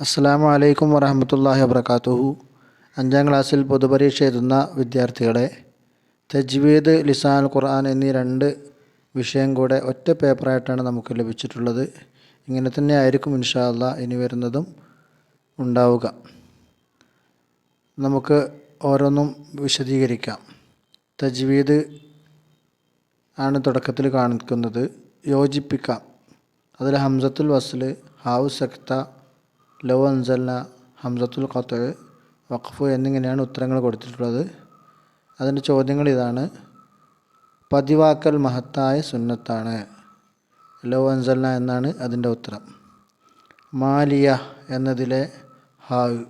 അസ്സാം അലൈക്കും വറഹമത്തല്ലാഹി വബർക്കാത്തുഹു അഞ്ചാം ക്ലാസ്സിൽ പൊതുപരീക്ഷ എഴുതുന്ന വിദ്യാർത്ഥികളെ തജ്വീദ് ലിസാൻ ഖുർആൻ എന്നീ രണ്ട് വിഷയം കൂടെ ഒറ്റ പേപ്പറായിട്ടാണ് നമുക്ക് ലഭിച്ചിട്ടുള്ളത്. ഇങ്ങനെ തന്നെ ആയിരിക്കും ഇൻഷാല്ല ഇനി വരുന്നതും ഉണ്ടാവുക. നമുക്ക് ഓരോന്നും വിശദീകരിക്കാം. തജ്വീദ് ആണ് തുടക്കത്തിൽ കാണിക്കുന്നത്. യോജിപ്പിക്കാം. അതിൽ ഹംസത്തുൽ വസ്ൽ ഹാവ് സക്ത ലോ അൻസല്ല ഹംസത്തുൽ ഖത്ത് വഖഫ് എന്നിങ്ങനെയാണ് ഉത്തരങ്ങൾ കൊടുത്തിട്ടുള്ളത്. അതിന്റെ ചോദ്യങ്ങൾ ഇതാണ്. പതിവാക്കൽ മഹത്തായ സുന്നത്താണ്. ലോ അൻസല്ല എന്നാണ് അതിന്റെ ഉത്തരം. മാലിയ എന്നതിലെ ഹാവ്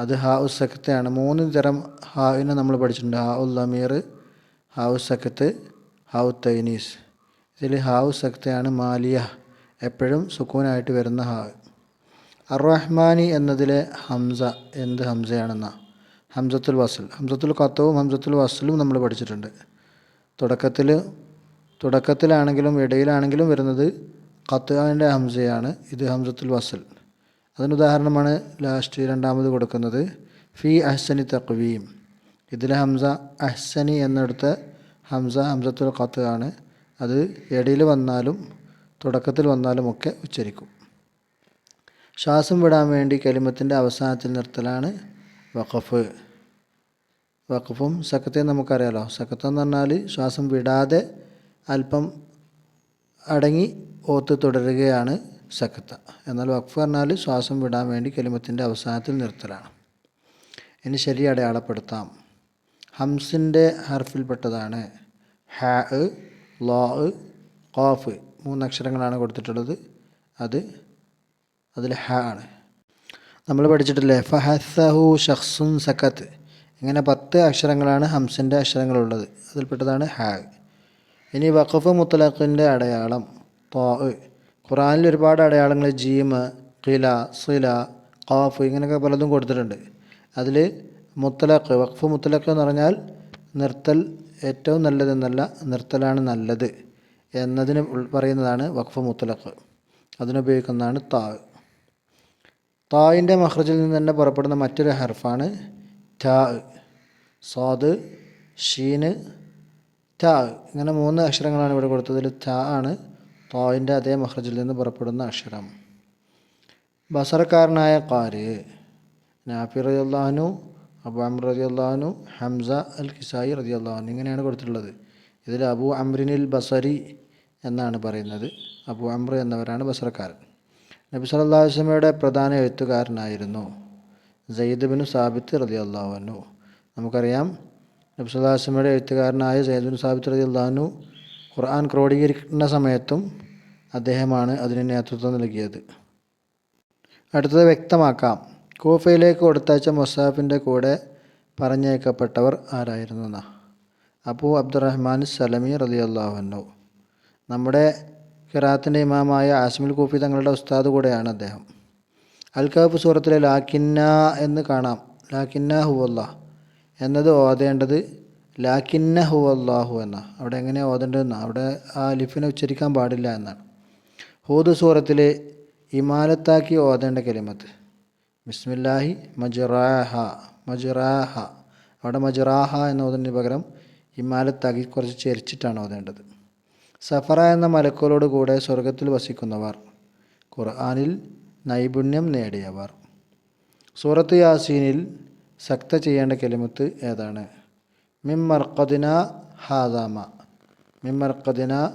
അത് ഹാ ഉ സക്കത്താണ് മൂന്ന് തരം ഹാവിനെ നമ്മൾ പഠിച്ചിട്ടുണ്ട്. ഹാ ഉൽ അമീർ ഹാവു സക്കത്ത് ഹാവു തൈനീസ്. ഇതിൽ ഹാവു സഖത്താണ് മാലിയ. എപ്പോഴും സുക്കൂനായിട്ട് വരുന്ന ഹാവ് അറഹ്മാനി എന്നതിലെ ഹംസ എന്ത് ഹംസയാണെന്ന? ഹംസത്തുൽ വസൽ. ഹംസത്തുൽ ഖത്തവും ഹംസത്തുൽ വസലും നമ്മൾ പഠിച്ചിട്ടുണ്ട്. തുടക്കത്തിൽ തുടക്കത്തിലാണെങ്കിലും ഇടയിലാണെങ്കിലും വരുന്നത് ഖത്തുവിന്റെ ഹംസയാണ്. ഇത് ഹംസത്തുൽ വസൽ. അതിന് ഉദാഹരണമാണ് ലാസ്റ്റ് രണ്ടാമത് കൊടുക്കുന്നത്. ഫി അഹ്സനി തക്വീം. ഇതിലെ ഹംസ അഹ്സനി എന്നിടത്ത് ഹംസ ഹംസത്തുൽ ഖത്ത് ആണ്. അത് ഇടയിൽ വന്നാലും തുടക്കത്തിൽ വന്നാലും ഒക്കെ ഉച്ചരിക്കും. ശ്വാസം വിടാൻ വേണ്ടി കലിമത്തിന്റെ അവസാനത്തിൽ നിർത്തലാണ് വഖഫ്. വഖഫും സക്കത്തെയും നമുക്കറിയാലോ. സക്കത്തെന്ന് പറഞ്ഞാൽ ശ്വാസം വിടാതെ അല്പം അടങ്ങി ഓത്ത് തുടരുകയാണ് സക്കത്ത. എന്നാൽ വഖഫ് പറഞ്ഞാൽ ശ്വാസം വിടാൻ വേണ്ടി കലിമത്തിന്റെ അവസാനത്തിൽ നിർത്തലാണ്. ഇനി ശരി അടയാളപ്പെടുത്താം. ഹംസിന്റെ ഹർഫിൽപ്പെട്ടതാണ്. ഹാ ലോ ഖാഫ്. മൂന്നക്ഷരങ്ങളാണ് കൊടുത്തിട്ടുള്ളത്. അത് അതിൽ ഹ ആണ്. നമ്മൾ പഠിച്ചിട്ടില്ലേ? ഫഹസഹു ഷഖ്സുൻ സക്കത്ത് ഇങ്ങനെ പത്ത് അക്ഷരങ്ങളാണ് ഹംസിന്റെ അക്ഷരങ്ങളുള്ളത്. അതിൽപ്പെട്ടതാണ് ഹാഗ് ഇനി വഖഫ് മുത്തലഖിന്റെ അടയാളം തോ ഖുറാനിൽ ഒരുപാട് അടയാളങ്ങൾ ജീമ് ഖില സില ഖാഫ് ഇങ്ങനെയൊക്കെ പലതും കൊടുത്തിട്ടുണ്ട്. അതിൽ മുത്തലഖ് വഖഫ് മുത്തലഖ് എന്ന് പറഞ്ഞാൽ നിർത്തൽ ഏറ്റവും നല്ലതെന്നല്ല നിർത്തലാണ് നല്ലത് എന്നതിന് പറയുന്നതാണ് വഖഫ് മുത്തലഖ്. അതിനുപയോഗിക്കുന്നതാണ് താ തായിന്റെ മഹ്റജിൽ നിന്ന് തന്നെ പുറപ്പെടുന്ന മറ്റൊരു ഹർഫാണ് ടാ സ്വാദ് ഷീന് ടാ. ഇങ്ങനെ മൂന്ന് അക്ഷരങ്ങളാണ് ഇവിടെ കൊടുത്തത് ടാ ആണ് തായിന്റെ അതേ മഹ്റജിൽ നിന്ന് പുറപ്പെടുന്ന അക്ഷരം. ബസറക്കാരനായ കാര് നാഫി റതി അള്ളാഹനു അബു അമർ റതി അള്ളാഹനു ഹംസ അൽ കിസായി റതി അള്ളാഹനു ഇങ്ങനെയാണ് കൊടുത്തിട്ടുള്ളത്. ഇതിൽ അബു അമ്രിനിൽ ബസരി എന്നാണ് പറയുന്നത്. അബു അമ്ര എന്നവരാണ് ബസറക്കാരൻ നബി സല്ലല്ലാഹു അലൈഹി പ്രധാന എഴുത്തുകാരനായിരുന്നു സെയ്ദ് ബിൻ സാബിത്ത് റതി അള്ളാഹുനു നമുക്കറിയാം നബി സല്ലല്ലാഹു അലൈഹി വസല്ലമയുടെ എഴുത്തുകാരനായ സെയ്ദ് ബിൻ സാബിത്ത് റതി അള്ളാഹുനു ഖുർആൻ ക്രോഡീകരിക്കുന്ന സമയത്തും അദ്ദേഹമാണ് അതിന് നേതൃത്വം നൽകിയത്. അടുത്തത് വ്യക്തമാക്കാം. കൂഫയിലേക്ക് കൊടുത്തയച്ച മുസാഫിന്റെ കൂടെ പറഞ്ഞയക്കപ്പെട്ടവർ ആരായിരുന്നു എന്നാ? അബു അബ്ദുറഹ്മാൻ സലമി അള്ളാഹുനു നമ്മുടെ ഖിറാത്തിന്റെ ഇമാമായ ആസ്മിൽ കൂഫി തങ്ങളുടെ ഉസ്താദ് കൂടെയാണ് അദ്ദേഹം. അൽകാഫ് സൂറത്തിലെ ലാക്കിന്ന എന്ന് കാണാം. ലാക്കിന്ന ഹുവല്ലാ എന്നത് ഓതേണ്ടത് ലാക്കിന്ന ഹുവല്ലാഹു എന്ന. അവിടെ എങ്ങനെയാണ് ഓതേണ്ടതെന്ന്? അവിടെ ആ ലിഫിനെ ഉച്ചരിക്കാൻ പാടില്ല എന്നാണ്. ഹൂദ് സൂറത്തിലെ ഇമാലത്താക്കി ഓതേണ്ട കലിമത്ത്. ബിസ്മില്ലാഹി മജറാഹ മജറാഹ. അവിടെ മജറാഹ എന്ന് ഓതുന്നതിന് പകരം ഇമാലത്താക്കി കുറച്ച് ചെരിച്ചിട്ടാണ് ഓതേണ്ടത്. സഫറ എന്ന മലക്കോലോട് കൂടെ സ്വർഗത്തിൽ വസിക്കുന്നവർ. ഖുർആാനിൽ നൈപുണ്യം നേടിയവർ. സൂറത്ത് യാസീനിൽ സക്ത ചെയ്യേണ്ട കെലിമത്ത് ഏതാണ്? മിമ്മർക്കദിന ഹാദാമ. മിമ്മർക്കദിന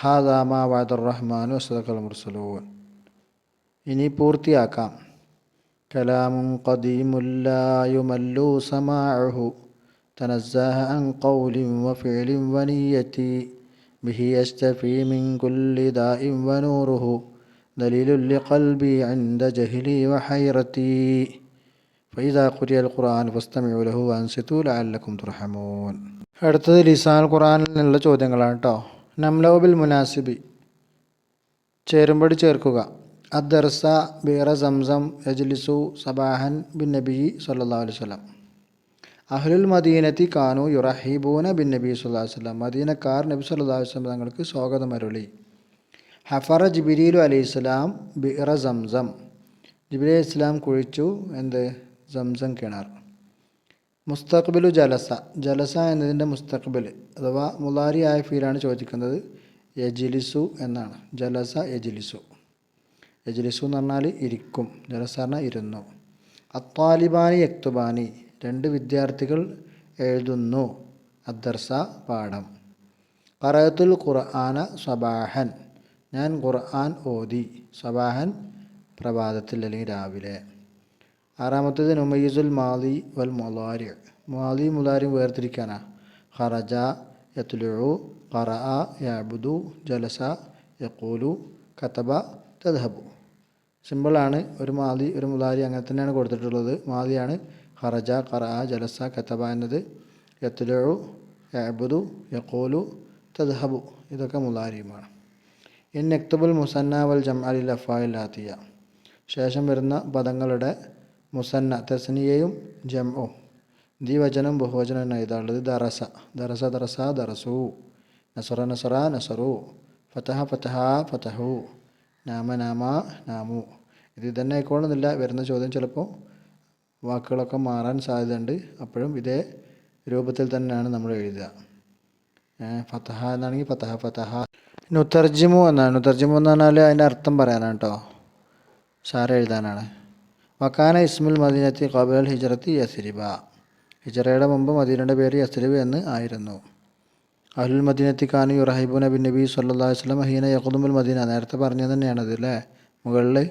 ഹാദാമ വാദുറഹ്മാനു സദഖൽ മുർസലൂൻ. ഇനി പൂർത്തിയാക്കാം. കലാമും ഖദീമുല്ലായുമല്ലു സമാഅഹു. തനസ്സഹ അൻ ഖൗലിൻ വഫിഅലിൻ വനിയത്തി به يشتفي من كل داء ونوره دليل لقلبي عند جهلي وحيرتي فإذا قرئ القرآن فاستمعوا له وأنصتوا لعلكم ترحمون അടുത്തത് ലിസാൻ ഖുറാനിൽ നിന്നുള്ള ചോദ്യങ്ങളാണ് കേട്ടോ നംലൗബിൽ മുനാസിബി ചേരുമ്പടി ചേർക്കുക അദ്ദർസ ബീറ സംസം യജ്ലിസു സബാഹൻ ബിൻ നബി സല്ലാ അലൈഹി സ്വലം അഹ്ലുൽ മദീനത്തി കാനു യുറഹീബൂന ബിൻ നബി സുല്ലാ വസ്ലം മദീനക്കാർ നബി സുല്ലാസ്ലം തങ്ങൾക്ക് സ്വാഗതം അരുളി. ഹഫറ ജിബിരിലു അലൈഹി ഇസ്ലാം ബിറ സംസം. ജിബ്രീൽ ഇസ്ലാം കുഴിച്ചു എന്ത്? സംസം കിണർ. മുസ്തഖ്ബിലു ജലസ. ജലസ എന്നതിന്റെ മുസ്തഖ്ബിൽ അഥവാ മുലാരി ആയ ഫീലാണ് ചോദിക്കുന്നത്. യജിലിസു എന്നാണ്. ജലസ യജിലിസു. യജിലിസു എന്ന് പറഞ്ഞാൽ ഇരിക്കും. ജലസ പറഞ്ഞാൽ ഇരുന്നു. അത്താലിബാനി യക്തുബാനി. രണ്ട് വിദ്യാർത്ഥികൾ എഴുതുന്നു. അദർസ പാഠം. ഖറഅത്തുൽ ഖുർആന സബാഹൻ. ഞാൻ ഖുർആൻ ഓതി. സബാഹൻ പ്രഭാതത്തിൽ അല്ലെങ്കിൽ രാവിലെ. ആറാമത്തേത് നുമയ്യസുൽ മാലി വൽ മൊലാരി മാലി മുലാരി വേർതിരിക്കാനാ. ഖറജ യത്ലുഉ ഖറഅ യഅബുദു ജലസ യഖൂലു കതബ തദ്ഹബു. സിമ്പിളാണ്. ഒരു മാലി ഒരു മുലാരി അങ്ങനെ തന്നെയാണ് കൊടുത്തിട്ടുള്ളത്. മാലിയാണ് ഖറജ ഖറഅ ജലസ കത്തബ എന്നത് യത്ലു യബുദു യക്കോലു തദ്ഹബു. ഇതൊക്കെ മുലാരിയുമാണ് ഇൻ നെക്തബുൽ മുസന്ന വൽ ജംഅലിൽ അഫായിൽ ആത്തിയ ശേഷം വരുന്ന പദങ്ങളുടെ മുസന്ന തസ്നിയയും ജംഉം. ദ്വിവചനം ബഹുവചനം എന്ന ദറസ. ദറസ ദറസ ദറസു. നസറ നസറ നസറു. ഫതഹ ഫതഹ ഫതഹു. നാമ നാമ നാമു. ഇത് തന്നെ ആയിക്കോളുന്നില്ല. വരുന്ന ചോദ്യം ചിലപ്പോൾ വാക്കുകളൊക്കെ മാറാൻ സാധ്യതയുണ്ട്. അപ്പോഴും ഇതേ രൂപത്തിൽ തന്നെയാണ് നമ്മൾ എഴുതുക. ഫതഹ എന്നാണെങ്കിൽ ഫതഹ ഫതഹ. നുത്തർജിമു എന്നാണ്. നുത്തർജിമു എന്ന് പറഞ്ഞാൽ അതിന്റെ അർത്ഥം പറയാനാണ് കേട്ടോ സാര എഴുതാനാണ്. വക്കാന ഇസ്മുൽ മദീനത്തി കബൽ ഹിജറത്തി യസ്രിബ. ഹിജറയുടെ മുമ്പ് മദീനയുടെ പേര് യസ്രിബ് എന്ന് ആയിരുന്നു. അഹുൽ മദീനത്തി ഖാനു യുറഹിബുൻ നബി നബി സല്ലാ വസ്ലം ഹീന യഖുദുമുൽ മദീന. നേരത്തെ പറഞ്ഞത് തന്നെയാണത് അല്ലേ മുകളിൽ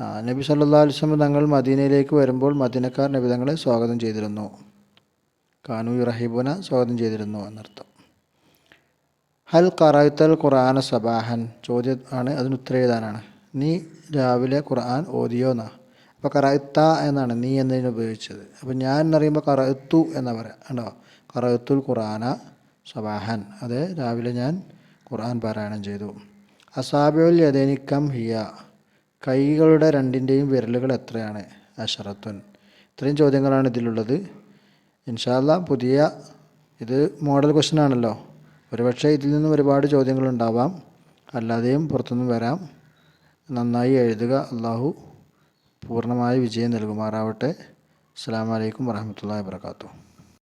നബി സല്ലാ അലിസ്ലം തങ്ങൾ മദീനയിലേക്ക് വരുമ്പോൾ മദീനക്കാർ നബി തങ്ങളെ സ്വാഗതം ചെയ്തിരുന്നു. കാനു റഹീബുന സ്വാഗതം ചെയ്തിരുന്നു എന്നർത്ഥം. ഹൽ കറായുത്തൽ ഖുർആന സബാഹൻ? ചോദ്യം ആണ് അതിന് ഉത്തരം എഴുതാനാണ്. നീ രാവിലെ ഖുർആൻ ഓതിയോ എന്നാ? അപ്പോൾ കറായുത്ത എന്നാണ് നീ എന്നതിന് ഉപയോഗിച്ചത്. അപ്പോൾ ഞാൻ എന്നറിയുമ്പോൾ കറയത്തു എന്നാ പറയാം ഉണ്ടോ കറയത്തുൽ ഖുർആന സബാഹൻ. അത് രാവിലെ ഞാൻ ഖുർആൻ പാരായണം ചെയ്തു. അസാബുൽ യദനിക്കം ഹിയ. കൈകളുടെ രണ്ടിന്റെയും വിരലുകൾ എത്രയാണ്? അഷറത്തുൻ ഇത്രയും ചോദ്യങ്ങളാണ് ഇതിലുള്ളത്. ഇൻഷാല്ല പുതിയ ഇത് മോഡൽ ക്വസ്റ്റ്യൻ ആണല്ലോ. ഒരുപക്ഷെ ഇതിൽ നിന്നും ഒരുപാട് ചോദ്യങ്ങളുണ്ടാവാം അല്ലാതെയും പുറത്തുനിന്നും വരാം. നന്നായി എഴുതുക. അള്ളാഹു പൂർണമായ വിജയം നൽകുമാറാവട്ടെ. അസ്സാം വലൈക്കും വാഹമത്തല്ലാ വാബർക്കാത്തു